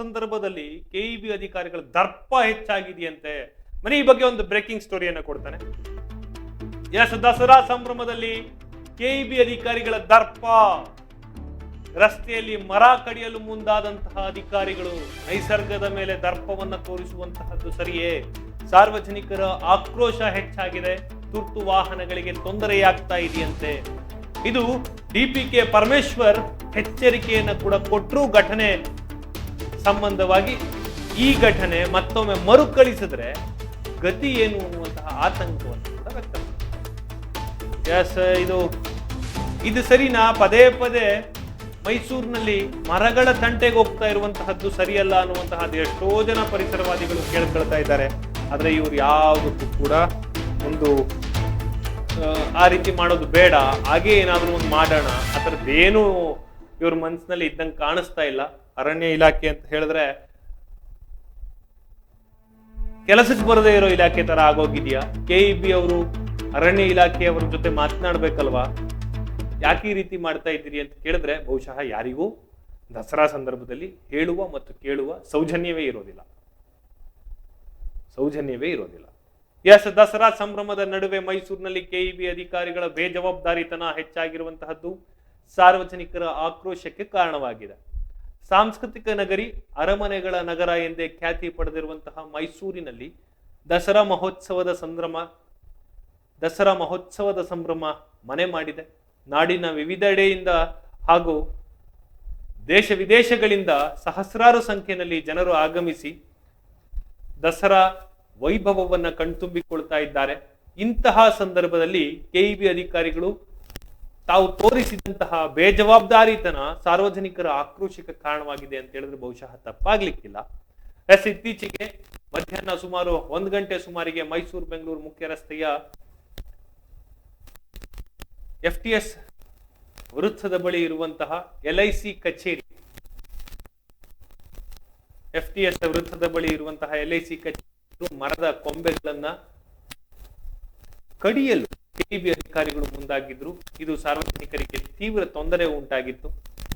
ಸಂದರ್ಭದಲ್ಲಿ ಕೆಇಬಿ ಅಧಿಕಾರಿಗಳ ದರ್ಪ ಹೆಚ್ಚಾಗಿದೆಯಂತೆ. ಮನೆ ಈ ಬಗ್ಗೆ ಒಂದು ಬ್ರೇಕಿಂಗ್ ಸ್ಟೋರಿಯನ್ನು ಕೊಡ್ತಾನೆ. ಎಸ್ ದಸರಾ ಸಂಭ್ರಮದಲ್ಲಿ ಕೆಇಬಿ ಅಧಿಕಾರಿಗಳ ದರ್ಪ. ರಸ್ತೆಯಲ್ಲಿ ಮರ ಕಡಿಯಲು ಮುಂದಾದಂತಹ ಅಧಿಕಾರಿಗಳು ನೈಸರ್ಗದ ಮೇಲೆ ದರ್ಪವನ್ನು ತೋರಿಸುವಂತಹದ್ದು ಸರಿಯೇ. ಸಾರ್ವಜನಿಕರ ಆಕ್ರೋಶ ಹೆಚ್ಚಾಗಿದೆ. ತುರ್ತು ವಾಹನಗಳಿಗೆ ತೊಂದರೆಯಾಗ್ತಾ ಇದೆಯಂತೆ. ಇದು ಡಿಪಿಕೆ ಪರಮೇಶ್ವರ್ ಎಚ್ಚರಿಕೆಯನ್ನು ಕೂಡ ಕೊಟ್ಟರು ಘಟನೆ ಸಂಬಂಧವಾಗಿ ಈ ಘಟನೆ ಮತ್ತೊಮ್ಮೆ ಮರುಕಳಿಸಿದ್ರೆ ಗತಿ ಏನು ಅನ್ನುವಂತಹ ಆತಂಕವನ್ನು ಕೂಡ ವ್ಯಕ್ತಪಡಿಸಿದ್ದಾರೆ ಎಸ್ ಇದು ಇದು ಸರಿನಾ? ಪದೇ ಪದೇ ಮೈಸೂರಿನಲ್ಲಿ ಮರಗಳ ತಂಟೆಗೆ ಹೋಗ್ತಾ ಇರುವಂತಹದ್ದು ಸರಿಯಲ್ಲ ಅನ್ನುವಂತಹ ಎಷ್ಟೋ ಜನ ಪರಿಸರವಾದಿಗಳು ಕೇಳ್ಕೊಳ್ತಾ ಇದ್ದಾರೆ. ಆದರೆ ಇವರು ಯಾವುದಕ್ಕೂ ಕೂಡ ಒಂದು ಆ, ರೀತಿ ಮಾಡೋದು ಬೇಡ. ಹಾಗೆ ಏನಾದರೂ ಒಂದು ಮಾಡೋಣ. ಆ ಥರದ್ದೇನು ಇವ್ರ ಮನಸ್ಸಿನಲ್ಲಿ ಇದ್ದಂಗೆ ಕಾಣಿಸ್ತಾ ಇಲ್ಲ. ಅರಣ್ಯ ಇಲಾಖೆ ಅಂತ ಹೇಳಿದ್ರೆ, ಕೆಲಸಕ್ಕೆ ಬರದೇ ಇರೋ ಇಲಾಖೆ ತರ ಆಗೋಗಿದೆಯಾ? ಕೆ ಇ ಬಿ ಅವರು ಅರಣ್ಯ ಇಲಾಖೆಯವರ ಜೊತೆ ಮಾತನಾಡ್ಬೇಕಲ್ವಾ? ಯಾಕೆ ಈ ರೀತಿ ಮಾಡ್ತಾ ಇದ್ದೀರಿ ಅಂತ ಕೇಳಿದ್ರೆ, ಬಹುಶಃ ಯಾರಿಗೂ ದಸರಾ ಸಂದರ್ಭದಲ್ಲಿ ಹೇಳುವ ಮತ್ತು ಕೇಳುವ ಸೌಜನ್ಯವೇ ಇರೋದಿಲ್ಲ. ಸೌಜನ್ಯವೇ ಇರೋದಿಲ್ಲ. ಎಸ್ ದಸರಾ ಸಂಭ್ರಮದ ನಡುವೆ ಮೈಸೂರಿನಲ್ಲಿ ಕೆಇಬಿ ಅಧಿಕಾರಿಗಳ ಬೇಜವಾಬ್ದಾರಿತನ ಹೆಚ್ಚಾಗಿರುವಂತಹದ್ದು ಸಾರ್ವಜನಿಕರ ಆಕ್ರೋಶಕ್ಕೆ ಕಾರಣವಾಗಿದೆ. ಸಾಂಸ್ಕೃತಿಕ ನಗರಿ, ಅರಮನೆಗಳ ನಗರ ಎಂದೇ ಖ್ಯಾತಿ ಪಡೆದಿರುವಂತಹ ಮೈಸೂರಿನಲ್ಲಿ ದಸರಾ ಮಹೋತ್ಸವದ ಸಂಭ್ರಮ, ದಸರಾ ಮಹೋತ್ಸವದ ಸಂಭ್ರಮ ಮನೆ ಮಾಡಿದೆ. ನಾಡಿನ ವಿವಿಧೆಡೆಯಿಂದ ಹಾಗೂ ದೇಶ ವಿದೇಶಗಳಿಂದ ಸಹಸ್ರಾರು ಸಂಖ್ಯೆಯಲ್ಲಿ ಜನರು ಆಗಮಿಸಿ ದಸರಾ ವೈಭವವನ್ನು ಕಣ್ತುಂಬಿಕೊಳ್ತಾ ಇದ್ದಾರೆ. ಇಂತಹ ಸಂದರ್ಭದಲ್ಲಿ ಕೆಇಬಿ ಅಧಿಕಾರಿಗಳು ತಾವು ತೋರಿಸಿದಂತಹ ಬೇಜವಾಬ್ದಾರಿತನ ಸಾರ್ವಜನಿಕರ ಆಕ್ರೋಶಕ್ಕೆ ಕಾರಣವಾಗಿದೆ ಅಂತ ಹೇಳಿದ್ರೆ ಬಹುಶಃ ತಪ್ಪಾಗ್ಲಿಕ್ಕಿಲ್ಲ. ಎಸ್, ಇತ್ತೀಚೆಗೆ ಮಧ್ಯಾಹ್ನ ಸುಮಾರು ಒಂದು ಗಂಟೆ ಸುಮಾರಿಗೆ ಮೈಸೂರು ಬೆಂಗಳೂರು ಮುಖ್ಯ ರಸ್ತೆಯ ಎಫ್ ಟಿ ಎಸ್ ವೃತ್ತದ ಬಳಿ ಇರುವಂತಹ ಎಲ್ ಐ ಸಿ ಕಚೇರಿ, ಎಫ್ ಟಿ ಎಸ್ ವೃತ್ತದ ಬಳಿ ಇರುವಂತಹ ಎಲ್ ಐ ಸಿ ಕಚೇರಿ ಮರದ ಕೊಂಬೆಗಳನ್ನ ಕಡಿಯಲು ಕೆಇಬಿ ಅಧಿಕಾರಿಗಳು ಮುಂದಾಗಿದ್ರು. ಇದು ಸಾರ್ವಜನಿಕರಿಗೆ ತೀವ್ರ ತೊಂದರೆ ಉಂಟಾಗಿತ್ತು.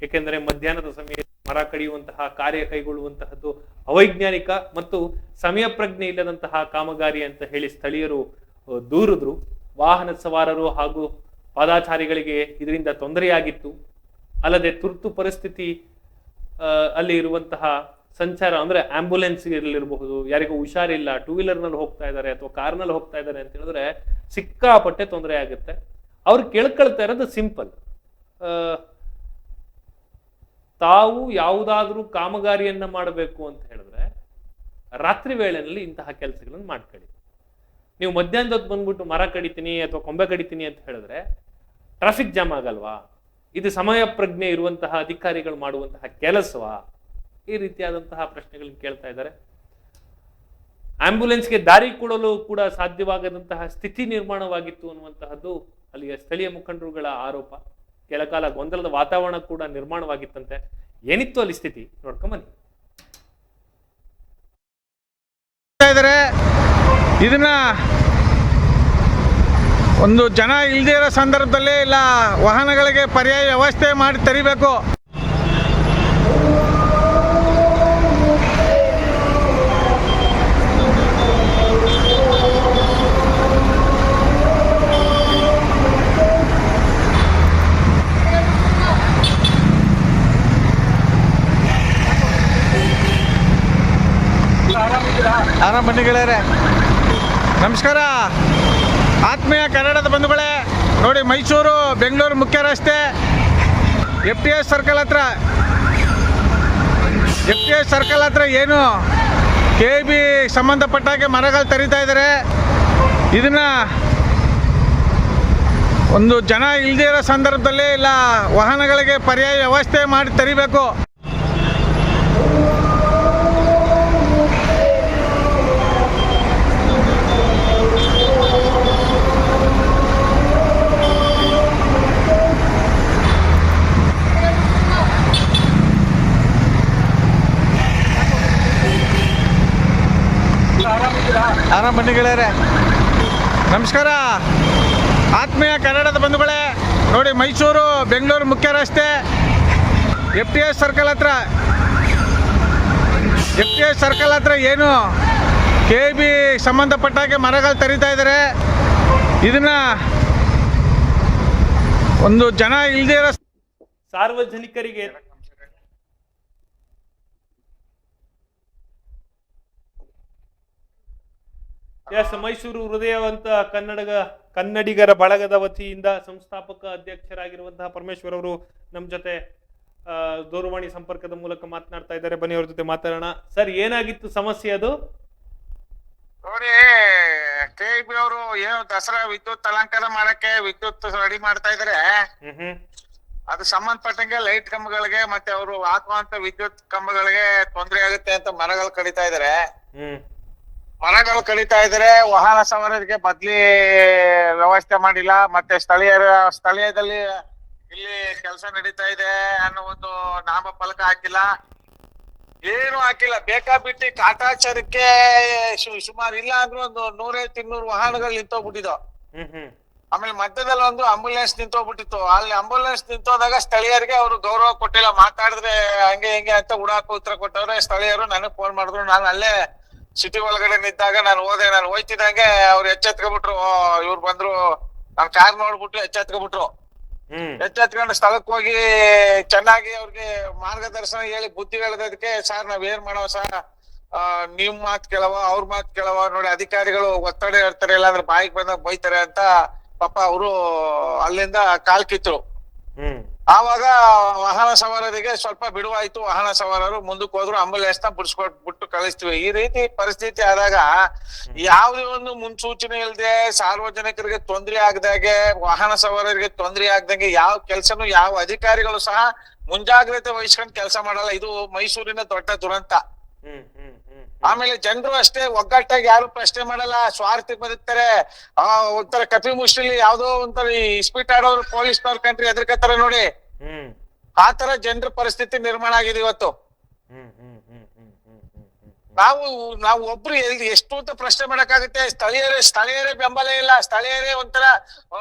ಏಕೆಂದರೆ ಮಧ್ಯಾಹ್ನದ ಸಮಯ ಮರ ಕಡಿಯುವಂತಹ, ಕಾರ್ಯ ಕೈಗೊಳ್ಳುವಂತಹದ್ದು ಅವೈಜ್ಞಾನಿಕ ಮತ್ತು ಸಮಯ ಪ್ರಜ್ಞೆ ಇಲ್ಲದಂತಹ ಕಾಮಗಾರಿ ಅಂತ ಹೇಳಿ ಸ್ಥಳೀಯರು ದೂರಿದ್ರು. ವಾಹನ ಸವಾರರು ಹಾಗೂ ಪಾದಾಚಾರಿಗಳಿಗೆ ಇದರಿಂದ ತೊಂದರೆಯಾಗಿತ್ತು. ಅಲ್ಲದೆ ತುರ್ತು ಪರಿಸ್ಥಿತಿ ಅಲ್ಲಿ ಇರುವಂತಹ ಸಂಚಾರ ಅಂದ್ರೆ ಆಂಬ್ಯುಲೆನ್ಸ್ ಇರಲಿರಬಹುದು, ಯಾರಿಗೂ ಹುಷಾರಿಲ್ಲ ಟೂ ವೀಲರ್ನಲ್ಲಿ ಹೋಗ್ತಾ ಇದ್ದಾರೆ ಅಥವಾ ಕಾರ್ನಲ್ಲಿ ಹೋಗ್ತಾ ಇದ್ದಾರೆ ಅಂತ ಹೇಳಿದ್ರೆ ಸಿಕ್ಕಾಪಟ್ಟೆ ತೊಂದರೆ ಆಗುತ್ತೆ. ಅವ್ರು ಕೇಳ್ಕೊಳ್ತಾ ಇರೋದು ಸಿಂಪಲ್ ತಾವು ಯಾವುದಾದ್ರೂ ಕಾಮಗಾರಿಯನ್ನ ಮಾಡಬೇಕು ಅಂತ ಹೇಳಿದ್ರೆ ರಾತ್ರಿ ವೇಳೆನಲ್ಲಿ ಇಂತಹ ಕೆಲಸಗಳನ್ನು ಮಾಡ್ಕೊಳ್ಳಿ. ನೀವು ಮಧ್ಯಾಹ್ನದ ಬಂದ್ಬಿಟ್ಟು ಮರ ಕಡಿತೀನಿ ಅಥವಾ ಕೊಂಬೆ ಕಡಿತೀನಿ ಅಂತ ಹೇಳಿದ್ರೆ ಟ್ರಾಫಿಕ್ ಜಾಮ್ ಆಗಲ್ವಾ? ಇದು ಸಮಯ ಪ್ರಜ್ಞೆ ಇರುವಂತಹ ಅಧಿಕಾರಿಗಳು ಮಾಡುವಂತಹ ಕೆಲಸವಾ? ಈ ರೀತಿಯಾದಂತಹ ಪ್ರಶ್ನೆಗಳನ್ನ ಕೇಳ್ತಾ ಇದ್ದಾರೆ. ಆಂಬ್ಯುಲೆನ್ಸ್ಗೆ ದಾರಿ ಕೊಡಲು ಕೂಡ ಸಾಧ್ಯವಾಗದಂತಹ ಸ್ಥಿತಿ ನಿರ್ಮಾಣವಾಗಿತ್ತು ಅನ್ನುವಂತಹದ್ದು ಅಲ್ಲಿಯ ಸ್ಥಳೀಯ ಮುಖಂಡರುಗಳ ಆರೋಪ. ಕೆಲಕಾಲ ಗೊಂದಲದ ವಾತಾವರಣ ಕೂಡ ನಿರ್ಮಾಣವಾಗಿತ್ತಂತೆ. ಏನಿತ್ತು ಅಲ್ಲಿ ಸ್ಥಿತಿ? ನೋಡ್ಕೊಂಬನ್ನಿ ಇದನ್ನ ಒಂದು ಜನ ಇಲ್ಲದೇ ಇರೋ ಸಂದರ್ಭದಲ್ಲಿ ಇಲ್ಲ, ವಾಹನಗಳಿಗೆ ಪರ್ಯಾಯ ವ್ಯವಸ್ಥೆ ಮಾಡಿ ತರಿಬೇಕು. ಆರಾಮ್ ಬನ್ನಿ ಗೆಳೆಯರೆ. ನಮಸ್ಕಾರ. ಆತ್ಮೀಯ ಕನ್ನಡದ ಬಂಧುಗಳೇ, ನೋಡಿ ಮೈಸೂರು, ಬೆಂಗಳೂರು ಮುಖ್ಯ ರಸ್ತೆ. ಎಫ್ ಟಿ ಎಸ್ ಸರ್ಕಲ್ ಹತ್ರ. ಎಫ್ ಟಿ ಎಸ್ ಸರ್ಕಲ್ ಹತ್ರ ಏನು ಕೆ ಬಿ ಸಂಬಂಧಪಟ್ಟಾಗೆ ಮರಗಳು ತರಿತಾ ಇದ್ದಾರೆ ಇದನ್ನ ಒಂದು ಜನ ಇಲ್ಲದೇ ಇರೋ ಸಂದರ್ಭದಲ್ಲಿ ಇಲ್ಲ, ವಾಹನಗಳಿಗೆ ಪರ್ಯಾಯ ವ್ಯವಸ್ಥೆ ಮಾಡಿ ತರಿಬೇಕು. ಬನ್ನಿ ಗೆಳೆಯರೆ. ನಮಸ್ಕಾರ. ಆತ್ಮೀಯ ಕನ್ನಡದ ಬಂಧುಗಳೇ, ನೋಡಿ ಮೈಸೂರು, ಬೆಂಗಳೂರು ಮುಖ್ಯ ರಸ್ತೆ. ಎಫ್ ಟಿ ಎಸ್ ಸರ್ಕಲ್ ಹತ್ರ. ಎಫ್ ಟಿ ಎಸ್ ಸರ್ಕಲ್ ಹತ್ರ ಏನು ಕೆ ಬಿ ಸಂಬಂಧಪಟ್ಟಾಗೆ ಮರಗಳು ತರಿತಾ ಇದ್ದಾರೆ. ಇದನ್ನ ಒಂದು ಜನ ಇಲ್ಲದೇ ಇರೋ ಸಾರ್ವಜನಿಕರಿಗೆ ಎಸ್ ಮೈಸೂರು ಹೃದಯವಂತ ಕನ್ನಡಗ ಕನ್ನಡಿಗರ ಬಳಗದ ವತಿಯಿಂದ ಸಂಸ್ಥಾಪಕ ಅಧ್ಯಕ್ಷರಾಗಿರುವಂತಹ ಪರಮೇಶ್ವರ್ ಅವರು ನಮ್ಮ ಜೊತೆ ದೂರವಾಣಿ ಸಂಪರ್ಕದ ಮೂಲಕ ಮಾತನಾಡ್ತಾ ಇದ್ದಾರೆ. ಬನ್ನಿ ಅವ್ರ ಜೊತೆ ಮಾತಾಡೋಣ. ಸರ್ ಏನಾಗಿತ್ತು ಸಮಸ್ಯೆ ಅದು? ಅವರು ಏನು ದಸರಾ ವಿದ್ಯುತ್ ಅಲಂಕಾರ ಮಾಡಕ್ಕೆ ವಿದ್ಯುತ್ ರೆಡಿ ಮಾಡ್ತಾ ಇದಾರೆ. ಅದು ಸಂಬಂಧಪಟ್ಟಂಗೆ ಲೈಟ್ ಕಂಬಗಳಿಗೆ ಮತ್ತೆ ಅವರು ಹಾಕುವಂತ ವಿದ್ಯುತ್ ಕಂಬಗಳಿಗೆ ತೊಂದರೆ ಆಗುತ್ತೆ ಅಂತ ಮರಗಳು ಕಡಿತಾ ಇದಾರೆ. ಮರಗಳು ಕಡಿತಾ ಇದ್ರೆ ವಾಹನ ಸವಾರರಿಗೆ ಬದ್ಲಿ ವ್ಯವಸ್ಥೆ ಮಾಡಿಲ್ಲ. ಮತ್ತೆ ಸ್ಥಳೀಯರ ಸ್ಥಳೀಯದಲ್ಲಿ ಇಲ್ಲಿ ಕೆಲಸ ನಡೀತಾ ಇದೆ ಅನ್ನೋ ಒಂದು ನಾಮಫಲಕ ಹಾಕಿಲ್ಲ. ಏನು ಹಾಕಿಲ್ಲ. ಬೇಕಾಬಿಟ್ಟಿ ಕಾಟಾಚಾರಕ್ಕೆ ಸುಮಾರು ಇಲ್ಲ ಅಂದ್ರೆ ಒಂದು ನೂರೈವತ್ತು ಇನ್ನೂರು ವಾಹನಗಳು ನಿಂತೋಗ್ಬಿಟ್ಟಿದ್ದು ಆಮೇಲೆ ಮಧ್ಯದಲ್ಲಿ ಒಂದು ಆಂಬುಲೆನ್ಸ್ ನಿಂತೋಗ್ಬಿಟ್ಟಿತ್ತು. ಅಲ್ಲಿ ಆಂಬುಲೆನ್ಸ್ ನಿಂತೋದಾಗ ಸ್ಥಳೀಯರಿಗೆ ಅವರು ಗೌರವ ಕೊಟ್ಟಿಲ್ಲ. ಮಾತಾಡಿದ್ರೆ ಹಂಗೆ ಹಿಂಗೆ ಅಂತ ಉಡಾಕ ಉತ್ತರ ಕೊಟ್ಟವ್ರೆ. ಸ್ಥಳೀಯರು ನನಗೆ ಫೋನ್ ಮಾಡಿದ್ರು. ನಾನು ಅಲ್ಲೇ ಸಿಟಿ ಒಳಗಡೆ ನಿಂತಾಗ ನಾನು ಹೋದೆ ನಾನು ಹೋಯ್ತಿದ್ದಂಗೆ ಅವ್ರು ಎಚ್ಚೆತ್ಕೊಬಿಟ್ರು ಇವ್ರು ಬಂದ್ರು ನಾನ್ ಕಾರ್ ನೋಡ್ಬಿಟ್ಟು ಎಚ್ಚೆತ್ಕೊಬಿಟ್ರು ಹ್ಮ್. ಎಚ್ಚೆತ್ಕೊಂಡು ಸ್ಥಳಕ್ಕೆ ಹೋಗಿ ಚೆನ್ನಾಗಿ ಅವ್ರಿಗೆ ಮಾರ್ಗದರ್ಶನ ಹೇಳಿ ಬುದ್ಧಿ ಹೇಳದಕ್ಕೆ ಸರ್ ನಾವ್ ಏನ್ ಮಾಡೋ ಸರ್ ಆ, ನಿಮ್ ಮಾತ್ ಕೇಳವ ಅವ್ರ ಮಾತ್ ಕೇಳವ ನೋಡಿ ಅಧಿಕಾರಿಗಳು ಒತ್ತಡ ಇರ್ತಾರೆ ಇಲ್ಲಾಂದ್ರೆ ಬಾಯಿಗೆ ಬಂದಾಗ ಬೈತಾರೆ ಅಂತ ಪಾಪ ಅವರು ಅಲ್ಲಿಂದ ಕಾಲ್ ಹ್ಮ್. ಆವಾಗ ವಾಹನ ಸವಾರರಿಗೆ ಸ್ವಲ್ಪ ಬಿಡುವಾಯ್ತು. ವಾಹನ ಸವಾರರು ಮುಂದಕ್ಕೆ ಹೋದ್ರು ಆಂಬುಲೆನ್ಸ್ನ ಬಿಡಿಸ್ಕೊಟ್ ಬಿಟ್ಟು ಕಳಿಸ್ತೀವಿ. ಈ ರೀತಿ ಪರಿಸ್ಥಿತಿ ಆದಾಗ ಯಾವುದೇ ಒಂದು ಮುನ್ಸೂಚನೆ ಇಲ್ಲದೆ ಸಾರ್ವಜನಿಕರಿಗೆ ತೊಂದರೆ ಆಗದಾಗೆ ವಾಹನ ಸವಾರರಿಗೆ ತೊಂದರೆ ಆಗದಂಗೆ ಯಾವ ಕೆಲ್ಸನು ಯಾವ ಅಧಿಕಾರಿಗಳು ಸಹ ಮುಂಜಾಗ್ರತೆ ವಹಿಸ್ಕೊಂಡು ಕೆಲಸ ಮಾಡಲ್ಲ. ಇದು ಮೈಸೂರಿನ ದೊಡ್ಡ ದುರಂತ. ಹ್ಮ್ ಹ್ಮ್ ಹ್ಮ್. ಆಮೇಲೆ ಜನರು ಅಷ್ಟೇ ಒಗ್ಗಟ್ಟಾಗಿ ಯಾರು ಪ್ರಶ್ನೆ ಮಾಡಲ್ಲ ಸ್ವಾರ್ಥಿ ಬದುಕ್ತಾರೆ. ಆ ಒಂಥರ ಕಪಿ ಮುಷ್ಟಿಲಿ ಯಾವ್ದೋ ಒಂಥರ ಇಸ್ಪಿಟ್ ಆಡೋರು ಪೊಲೀಸ್ನವ್ರ ಕಂಟ್ರಿ ಎದ್ರಕತ್ತಾರ ನೋಡಿ. ಆ ತರ ಜನರ ಪರಿಸ್ಥಿತಿ ನಿರ್ಮಾಣ ಆಗಿದೆ ಇವತ್ತು. ನಾವು ನಾವು ಒಬ್ರು ಎಲ್ಲಿ ಎಷ್ಟು ಅಂತ ಪ್ರಶ್ನೆ ಮಾಡಕ್ಕಾಗುತ್ತೆ ಸ್ಥಳೀಯರೇ ಸ್ಥಳೀಯರೇ ಬೆಂಬಲ ಇಲ್ಲ ಸ್ಥಳೀಯರೇ ಒಂಥರ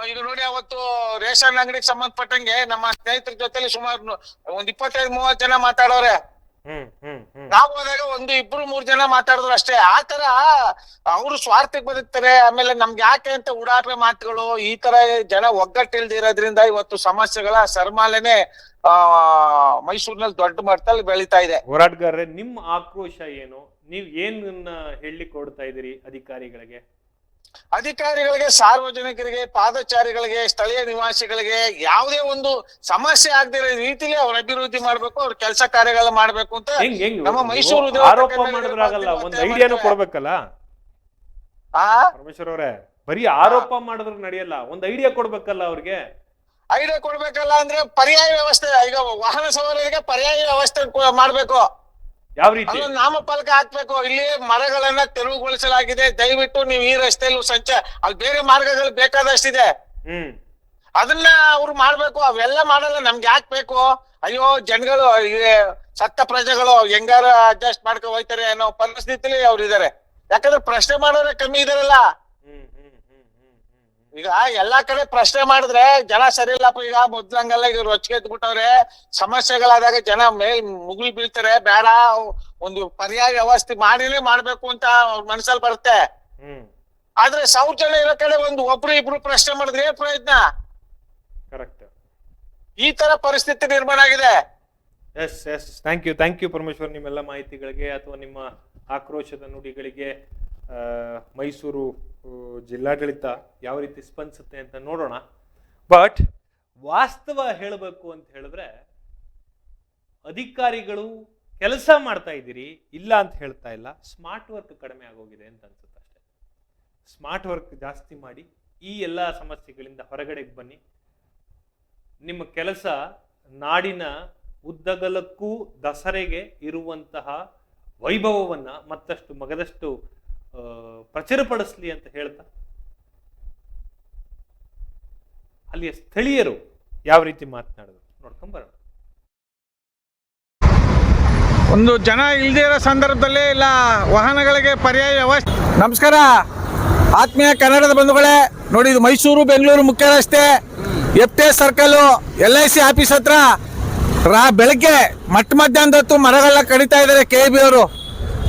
ಈಗ ನೋಡಿ ಅವತ್ತು ರೇಷನ್ ಅಂಗಡಿಗೆ ಸಂಬಂಧಪಟ್ಟಂಗೆ ನಮ್ಮ ಸ್ನೇಹಿತರ ಜೊತೆಲಿ ಸುಮಾರು ಒಂದ್ ಇಪ್ಪತ್ತೈದು ಮೂವತ್ ಜನ ಮಾತಾಡೋರೆ. ನಾವು ಹೋದಾಗ ಒಂದು ಇಬ್ರು ಮೂರ್ ಜನ ಮಾತಾಡಿದ್ರು ಅಷ್ಟೇ. ಆ ತರ ಅವ್ರು ಸ್ವಾರ್ಥಕ್ಕೆ ಬದುಕ್ತಾರೆ ಆಮೇಲೆ ನಮ್ಗೆ ಯಾಕೆ ಅಂತ ಉಡಾಪೆ ಮಾತುಗಳು ಈ ತರ ಜನ ಒಗ್ಗಟ್ಟಿಲ್ದಿರೋದ್ರಿಂದ ಇವತ್ತು ಸಮಸ್ಯೆಗಳ ಸರ್ಮಾಲೆನೆ ಆ ಮೈಸೂರಿನಲ್ಲಿ ದೊಡ್ಡ ಮಟ್ಟದಲ್ಲಿ ಬೆಳೀತಾ ಇದೆ. ಹೋರಾಟಗಾರರೇ ನಿಮ್ಮ ಆಕ್ರೋಶ ಏನು? ನೀವ್ ಏನ್ ಹೇಳಿ ಕೊಡ್ತಾ ಇದೀರಿ ಅಧಿಕಾರಿಗಳಿಗೆ? ಅಧಿಕಾರಿಗಳಿಗೆ ಸಾರ್ವಜನಿಕರಿಗೆ ಪಾದಚಾರಿಗಳಿಗೆ ಸ್ಥಳೀಯ ನಿವಾಸಿಗಳಿಗೆ ಯಾವುದೇ ಒಂದು ಸಮಸ್ಯೆ ಆಗದಿರೋ ರೀತಿಲಿ ಅವ್ರ ಅಭಿವೃದ್ಧಿ ಮಾಡ್ಬೇಕು ಅವ್ರ ಕೆಲಸ ಕಾರ್ಯಗಳ ಮಾಡ್ಬೇಕು ಅಂತ ನಮ್ಮ ಮೈಸೂರು ಆರೋಪ ಮಾಡಿದ್ರಾಗಲ್ಲ ಒಂದ್ ಐಡಿಯಾನು. ಕೊಡ್ಬೇಕಲ್ಲ? ಆ? ಪರಮೇಶ್ವರ್ ಅವರೇ ಬರೀ ಆರೋಪ ಮಾಡಿದ್ರೆ ನಡೆಯಲ್ಲ ಒಂದ್ ಐಡಿಯಾ ಕೊಡ್ಬೇಕಲ್ಲ ಅವ್ರಿಗೆ? ಐಡಿಯಾ ಕೊಡ್ಬೇಕಲ್ಲ ಅಂದ್ರೆ ಪರ್ಯಾಯ ವ್ಯವಸ್ಥೆ ಈಗ ವಾಹನ ಸವಾರರಿಗೆ ಪರ್ಯಾಯ ವ್ಯವಸ್ಥೆ ಮಾಡ್ಬೇಕು. ಯಾವ ರೀತಿ? ನಾಮಫಲಕ ಹಾಕ್ಬೇಕು. ಇಲ್ಲಿ ಮರಗಳನ್ನ ತೆರವುಗೊಳಿಸಲಾಗಿದೆ. ದಯವಿಟ್ಟು ನೀವು ಈ ರಸ್ತೆಯಲ್ಲೂ ಸಂಚ ಅಲ್ಲಿ ಬೇರೆ ಮಾರ್ಗಗಳು ಬೇಕಾದಷ್ಟಿದೆ. ಹ್ಮ್. ಅದನ್ನ ಅವ್ರು ಮಾಡ್ಬೇಕು. ಅವೆಲ್ಲ ಮಾಡಲ್ಲ. ನಮ್ಗೆ ಯಾಕೆ ಬೇಕು? ಅಯ್ಯೋ ಜನಗಳು ಸತ್ತ ಪ್ರಜೆಗಳು ಹೆಂಗಾರ ಅಡ್ಜಸ್ಟ್ ಮಾಡ್ಕೊ ಹೋಯ್ತಾರೆ ಅನ್ನೋ ಪರಿಸ್ಥಿತಿಲಿ ಅವ್ರು ಇದಾರೆ ಯಾಕಂದ್ರೆ ಪ್ರಶ್ನೆ ಮಾಡೋರೆ ಕಮ್ಮಿ ಇದಾರಲ್ಲ. ಹ್ಮ್ ಹ್ಮ್. ಈಗ ಎಲ್ಲಾ ಕಡೆ ಪ್ರಶ್ನೆ ಮಾಡಿದ್ರೆ ಜನ ಸರಿ ಇಲ್ಲಪ್ಪ ಈಗ ಮೊದ್ಲಂಗೆಲ್ಲ ಈಗ ರೊಚ್ಚಿಗೆ ಎದ್ಬಿಟ್ಟವ್ರೆ ಸಮಸ್ಯೆಗಳಾದಾಗ ಜನ ಮೇ ಮುಗಿಲ್ ಬೀಳ್ತಾರೆ ಬೇಡ ಒಂದು ಪರ್ಯಾಯ ವ್ಯವಸ್ಥೆ ಮಾಡಿನೇ ಮಾಡ್ಬೇಕು ಅಂತ ಅವ್ರ ಮನ್ಸಲ್ಲಿ ಬರುತ್ತೆ. ಆದ್ರೆ ಸಾವಿರ ಜನ ಇರೋ ಕಡೆ ಒಂದು ಒಬ್ರು ಇಬ್ರು ಪ್ರಶ್ನೆ ಮಾಡಿದ್ರೆ ಏನ್ ಪ್ರಯತ್ನ ಕರೆಕ್ಟ್ ಈ ತರ ಪರಿಸ್ಥಿತಿ ನಿರ್ಮಾಣ ಆಗಿದೆ. Yes yes thank you thank you Parameshwar ನಿಮ್ಮೆಲ್ಲ ಮಾಹಿತಿಗಳಿಗೆ ಅಥವಾ ನಿಮ್ಮ ಆಕ್ರೋಶದ ನುಡಿಗಳಿಗೆ ಮೈಸೂರು ಜಿಲ್ಲಾಡಳಿತ ಯಾವ ರೀತಿ ಸ್ಪಂದಿಸುತ್ತೆ ಅಂತ ನೋಡೋಣ. ಬಟ್ ವಾಸ್ತವ ಹೇಳಬೇಕು ಅಂತ ಹೇಳಿದ್ರೆ, ಅಧಿಕಾರಿಗಳು ಕೆಲಸ ಮಾಡ್ತಾ ಇದ್ದೀರಿ, ಇಲ್ಲ ಅಂತ ಹೇಳ್ತಾ ಇಲ್ಲ ಸ್ಮಾರ್ಟ್ ವರ್ಕ್ ಕಡಿಮೆ ಆಗೋಗಿದೆ ಅಂತ ಅನ್ಸುತ್ತೆ ಅಷ್ಟೇ. ಸ್ಮಾರ್ಟ್ ವರ್ಕ್ ಜಾಸ್ತಿ ಮಾಡಿ ಈ ಎಲ್ಲ ಸಮಸ್ಯೆಗಳಿಂದ ಹೊರಗಡೆಗೆ ಬನ್ನಿ. ನಿಮ್ಮ ಕೆಲಸ ನಾಡಿನ ಉದ್ದಗಲಕ್ಕೂ ದಸರೆಗೆ ಇರುವಂತಹ ವೈಭವವನ್ನ ಮತ್ತಷ್ಟು ಮಗದಷ್ಟು ಪ್ರಚುರಪಡಿಸ್ಲಿ ಅಂತ ಹೇಳ್ತಾ. ಅಲ್ಲಿಯ ಸ್ಥಳೀಯರು ಯಾವ ರೀತಿ ಮಾತನಾಡಿದ್ರು? ನೋಡ್ಕೊಂಡ್ ಬರೋಣ. ಒಂದು ಜನ ಇಲ್ಲದೇ ಇರೋ ಸಂದರ್ಭದಲ್ಲಿ ಇಲ್ಲ, ವಾಹನಗಳಿಗೆ ಪರ್ಯಾಯ ವ್ಯವಸ್ಥೆ. ನಮಸ್ಕಾರ. ಆತ್ಮೀಯ ಕನ್ನಡದ ಬಂಧುಗಳೇ, ನೋಡಿ ಇದು ಮೈಸೂರು, ಬೆಂಗಳೂರು ಮುಖ್ಯ ರಸ್ತೆ. F T S circle, L I C office ಹತ್ರ. ರಾ, ಬೆಳಗ್ಗೆ ಮಟ್ಟ ಮಧ್ಯಾಹ್ನದ ಹೊತ್ತು ಮರಗಳನ್ನ ಕಡಿತಾ ಇದ್ದಾರೆ ಕೆ ಬಿ ಅವರು.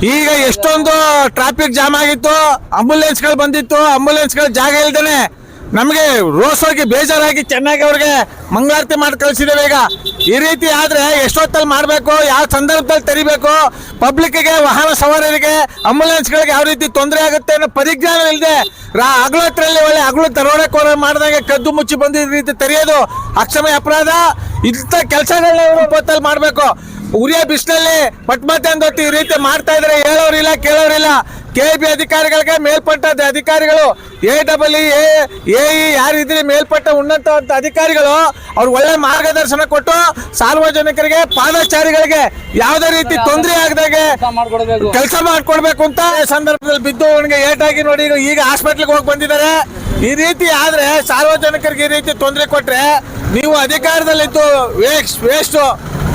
ಈಗ ಎಷ್ಟೊಂದು ಟ್ರಾಫಿಕ್ ಜಾಮ್ ಆಗಿತ್ತು ಆಂಬುಲೆನ್ಸ್ಗಳು ಬಂದಿತ್ತು ಆಂಬುಲೆನ್ಸ್ಗಳು ಜಾಗ ಇಲ್ದೇನೆ ನಮಗೆ ರೋಸ್ ಹೋಗಿ ಬೇಜಾರಾಗಿ ಚೆನ್ನಾಗಿ ಅವ್ರಿಗೆ ಮಂಗಳಾರತಿ ಮಾಡಿ ಕಳಿಸಿದ್ದೇವೆ ಈಗ. ಈ ರೀತಿ ಆದ್ರೆ ಎಷ್ಟೊತ್ತಲ್ಲಿ ಮಾಡಬೇಕು, ಯಾವ ಸಂದರ್ಭದಲ್ಲಿ ತೆರಿಬೇಕು ಪಬ್ಲಿಕ್ಗೆ ವಾಹನ ಸವಾರರಿಗೆ ಆಂಬುಲೆನ್ಸ್ಗಳಿಗೆ ಯಾವ ರೀತಿ ತೊಂದರೆ ಆಗುತ್ತೆ ಅನ್ನೋ ಪರಿಜ್ಞಾನ ಇಲ್ಲದೆ ರಾ ಹತ್ರಲ್ಲಿ ಒಳ್ಳೆ ಹಗಲು ದರೋಡೆಕೋರ ಮಾಡಿದಂಗೆ ಕದ್ದು ಮುಚ್ಚಿ ಬಂದಿದ್ದ ರೀತಿ ತೆರೆಯೋದು ಅಕ್ಷಮಯ ಅಪರಾಧ. ಇಂಥ ಕೆಲಸಗಳನ್ನ ಇಪ್ಪತ್ತಲ್ಲಿ ಮಾಡಬೇಕು. ಉರಿಯ ಬಿಸಿಲಲ್ಲಿ ಪಟ್ಮತೆ ಅಂದೊತ್ತಿ ಈ ರೀತಿ ಮಾಡ್ತಾ ಇದ್ರೆ ಹೇಳೋರಿಲ್ಲ, ಕೇಳೋರಿಲ್ಲ. ಕೆ ಬಿ ಅಧಿಕಾರಿಗಳಿಗೆ ಮೇಲ್ಪಟ್ಟ ಅಧಿಕಾರಿಗಳು ಎ ಡಬಲ್ ಎ ಎ ಯಾರಿದ್ರೆ ಮೇಲ್ಪಟ್ಟ ಉನ್ನತ ಅಧಿಕಾರಿಗಳು, ಅವ್ರು ಒಳ್ಳೆ ಮಾರ್ಗದರ್ಶನ ಕೊಟ್ಟು ಸಾರ್ವಜನಿಕರಿಗೆ, ಪಾದಚಾರಿಗಳಿಗೆ ಯಾವುದೇ ರೀತಿ ತೊಂದರೆ ಆಗದಾಗೆ ಕೆಲಸ ಮಾಡ್ಕೊಡ್ಬೇಕು ಅಂತ ಈ ಸಂದರ್ಭದಲ್ಲಿ ಬಿದ್ದು ಅವನಿಗೆ ಏಟಾಗಿ ನೋಡಿ ಈಗ- ಹಾಸ್ಪಿಟ್ಲಿಗೆ ಹೋಗಿ ಬಂದಿದ್ದಾರೆ. ಈ ರೀತಿ ಆದ್ರೆ ಸಾರ್ವಜನಿಕರಿಗೆ ಈ ರೀತಿ ತೊಂದರೆ ಕೊಟ್ಟರೆ ನೀವು ಅಧಿಕಾರದಲ್ಲಿದ್ದು ವೇಸ್ಟ್ ವೇಸ್ಟ್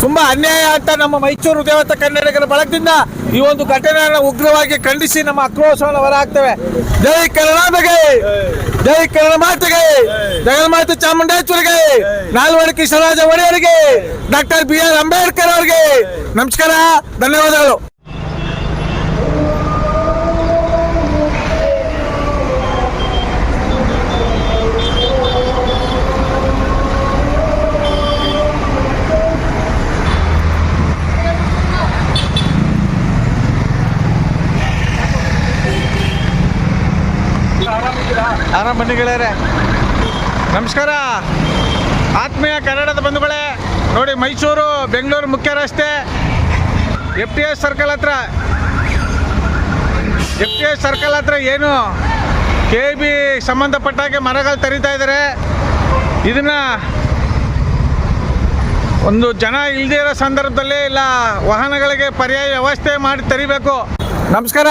ತುಂಬಾ ಅನ್ಯಾಯ ಅಂತ ನಮ್ಮ ಮೈಸೂರು ದೇವತ ಕನ್ನಡಿಗರ ಬಳಗದಿಂದ ಈ ಒಂದು ಘಟನೆಯನ್ನು ಉಗ್ರವಾಗಿ ಖಂಡಿಸಿ ನಮ್ಮ ಆಕ್ರೋಶವನ್ನು ಹೊರಹಾಕ್ತೇವೆ. ಜೈ ಕನ್ನಡಾಂಬೆಗೆ ಜೈ ಕನ್ನಡ ಜಗನ್ಮಾತೆ ಚಾಮುಂಡೇಶ್ವರಿಗೆ! ನಾಲ್ವಡಿ ಕೃಷ್ಣರಾಜ ಒಡೆಯರಿಗೆ! ಡಾಕ್ಟರ್ ಬಿ ಆರ್ ಅಂಬೇಡ್ಕರ್ ಅವರಿಗೆ! ನಮಸ್ಕಾರ, ಧನ್ಯವಾದಗಳು. ಆರಾಮ ಬನ್ನಿ ಗೆಳೆಯರೆ ನಮಸ್ಕಾರ. ಆತ್ಮೀಯ ಕನ್ನಡದ ಬಂಧುಗಳೇ, ನೋಡಿ ಮೈಸೂರು, ಬೆಂಗಳೂರು ಮುಖ್ಯ ರಸ್ತೆ. ಎಫ್ ಟಿ ಎಸ್ ಸರ್ಕಲ್ ಹತ್ರ. ಎಫ್ ಟಿ ಎಸ್ ಸರ್ಕಲ್ ಹತ್ರ ಏನು ಕೆ ಬಿ ಸಂಬಂಧಪಟ್ಟಾಗೆ ಮರಗಳು ತರಿತಾ ಇದ್ದಾರೆ ಇದನ್ನ ಒಂದು ಜನ ಇಲ್ಲದೇ ಇರೋ ಸಂದರ್ಭದಲ್ಲಿ ಇಲ್ಲ, ವಾಹನಗಳಿಗೆ ಪರ್ಯಾಯ ವ್ಯವಸ್ಥೆ ಮಾಡಿ ತರಿಬೇಕು. ನಮಸ್ಕಾರ.